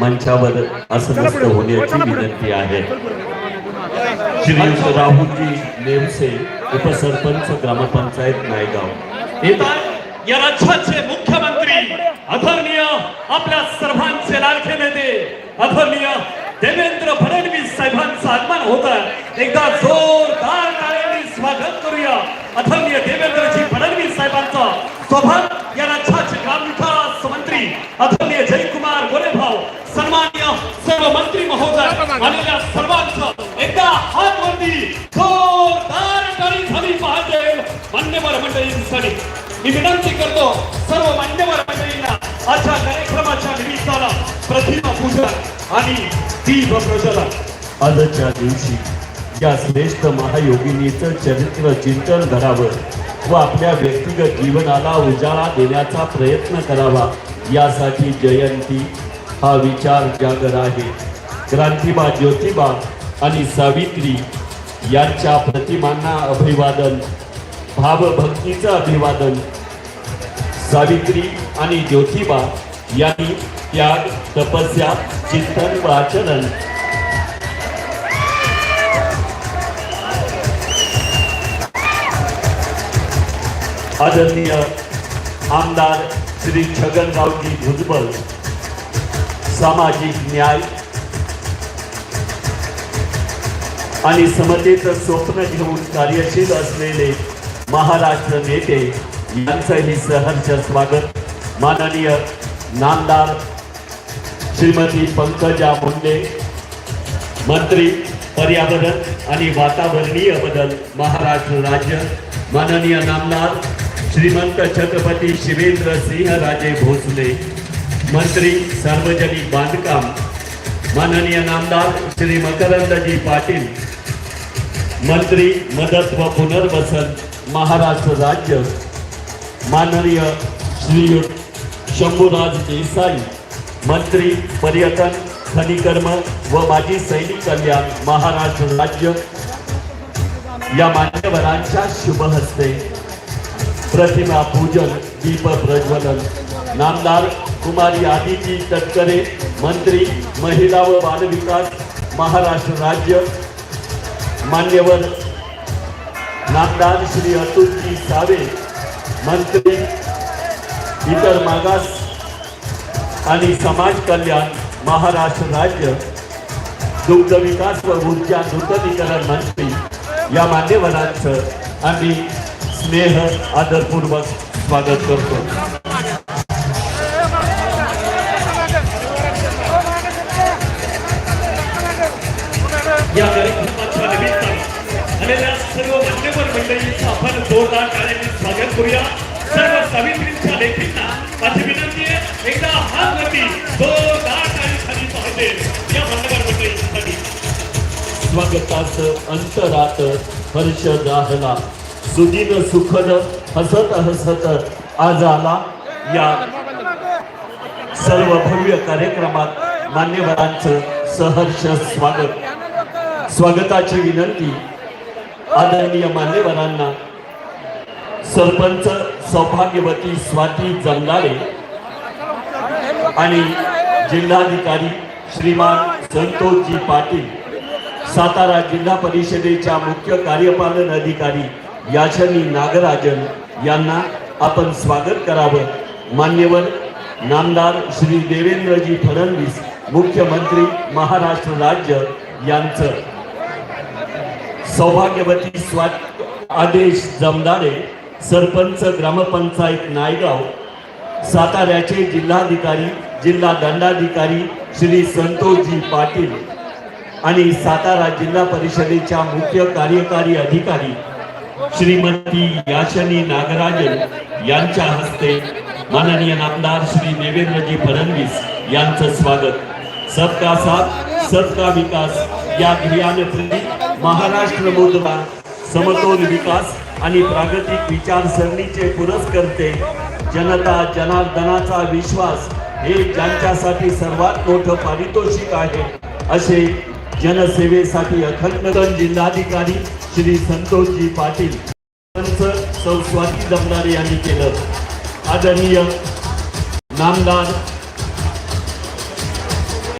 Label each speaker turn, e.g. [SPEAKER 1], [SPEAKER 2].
[SPEAKER 1] मंचावर आसनस्थ होण्याची विनंती आहे. श्रीयुत राहुलजी नेवसे उपसरपंच ग्रामपंचायत नायगाव.
[SPEAKER 2] या राज्याचे मुख्यमंत्री आदरणीय आपल्या सर्वांचे लाडके नेते आदरणीय देवेंद्र फडणवीस साहेबांचा आगमन होत आहे. एकदा जोरदार टाळ्यांनी स्वागत करूया. आदरणीय देवेंद्रजी फडणवीस साहेबांचा स्वागत या राज्याचे ग्रामविकास मंत्री आदरणीय जयकुमार सन्मान्य सर्व मंत्री महोदय आलेल्या सर्वांचं एकदा हात वरती जोरदार टाळी झाली पाहिजे मान्यवर मंडळींसाठी मी विनंती करतो सर्व मान्यवर मंडळींना आजच्या कार्यक्रमाच्या निमित्ताला प्रतिमा पूजन आणि दीप प्रज्वलन.
[SPEAKER 1] आजच्या दिवशी या श्रेष्ठ महायोगिनीचं चरित्र चिंतन करावं व आपल्या व्यक्तिगत जीवनाला उजाळा देण्याचा प्रयत्न करावा. यासाठी जयंती हा विचार जागर आहे. क्रांतिबा ज्योतिबा आणि सावित्री यांच्या प्रतिमांना अभिवादन भावभक्तीचं अभिवादन. सावित्री आणि ज्योतिबा यांनी त्याग तपस्या चिंतन व आचरण. आदरणीय आमदार श्री छगनरावजी भुजबळ सामाजिक न्याय आणि समतेचं स्वप्न घेऊन कार्यशील असलेले महाराष्ट्र नेते यांचंही सहर्ष स्वागत. माननीय नामदार श्रीमती पंकजा मुंडे मंत्री पर्यावरण आणि वातावरणीय बदल महाराष्ट्र राज्य. माननीय नामदार श्रीमंत छत्रपती शिवेंद्र सिंह राजे भोसले मंत्री सार्वजनिक बांधकाम माननीय नामदार श्री मकरंदजी पाटील मंत्री मदत व पुनर्वसन महाराष्ट्र राज्य माननीय श्रीयुत शंभूराज देसाई मंत्री पर्यटन खनिकर्म व माजी सैनिक कल्याण महाराष्ट्र राज्य या मान्यवरांच्या शुभ हस्ते प्रतिमा पूजन दीप प्रज्वलन नामदार कुमारी आदिती तटकरे मंत्री महिला व बालविकास महाराष्ट्र राज्य. मान्यवर नामदार श्री अतुलजी सावे मंत्री इतर मागास आणि समाज कल्याण महाराष्ट्र राज्य. दुग्ध विकास व ऊर्जा नूतनीकरण मंत्री. या मान्यवरांचं आम्ही स्नेह आदरपूर्वक स्वागत करतो.
[SPEAKER 2] जोरदार कार्यक्रम स्वागत करूया. सर्व सावित्रींच्या लेखींना माझी विनंती आहे एकदा हात वरती जोरदार टाळी झाली पाहिजे या मान्यवर मंडळींसाठी
[SPEAKER 1] स्वागताच अंतरात हर्ष जाहला सुदिन सुखद हसत हसत आज आला या सर्व भव्य कार्यक्रमात मान्यवरांचं सहर्ष स्वागत. स्वागताची विनंती आदरणीय मान्यवरांना सरपंच सौभाग्यवती स्वाती जमदारे आणि जिल्हाधिकारी श्रीमान संतोषजी पाटील सातारा जिल्हा परिषदेच्या मुख्य कार्यपालन अधिकारी याचनी नागराजन यांना आपण स्वागत करावं. मान्यवर नामदार श्री देवेंद्रजी फडणवीस मुख्यमंत्री महाराष्ट्र राज्य यांचं. सौभाग्यवती स्वात आदेश जमदारे सरपंच ग्रामपंचायत नायगाव साताऱ्याचे जिल्हाधिकारी जिल्हा दंडाधिकारी श्री संतोषजी पाटील आणि सातारा जिल्हा परिषदेच्या मुख्य कार्यकारी अधिकारी श्रीमती याशनी नागराजन यांच्या हस्ते माननीय नामदार श्री देवेंद्रजी फडणवीस यांचं स्वागत. सबका साथ सबका विकास या ध्येयाने महाराष्ट्र मोदमा समतोल विकास आणि प्रागतिक विचारसरणीचे पुरस्कर्ते जनता जनार्दनाचा विश्वास हे ज्यांच्यासाठी सर्वात मोठं पारितोषिक आहे असे जनसेवेसाठी अखंडगण जिल्हाधिकारी श्री संतोषजी पाटील सौ स्वाती दमदारे यांनी केलं. आदरणीय नामदार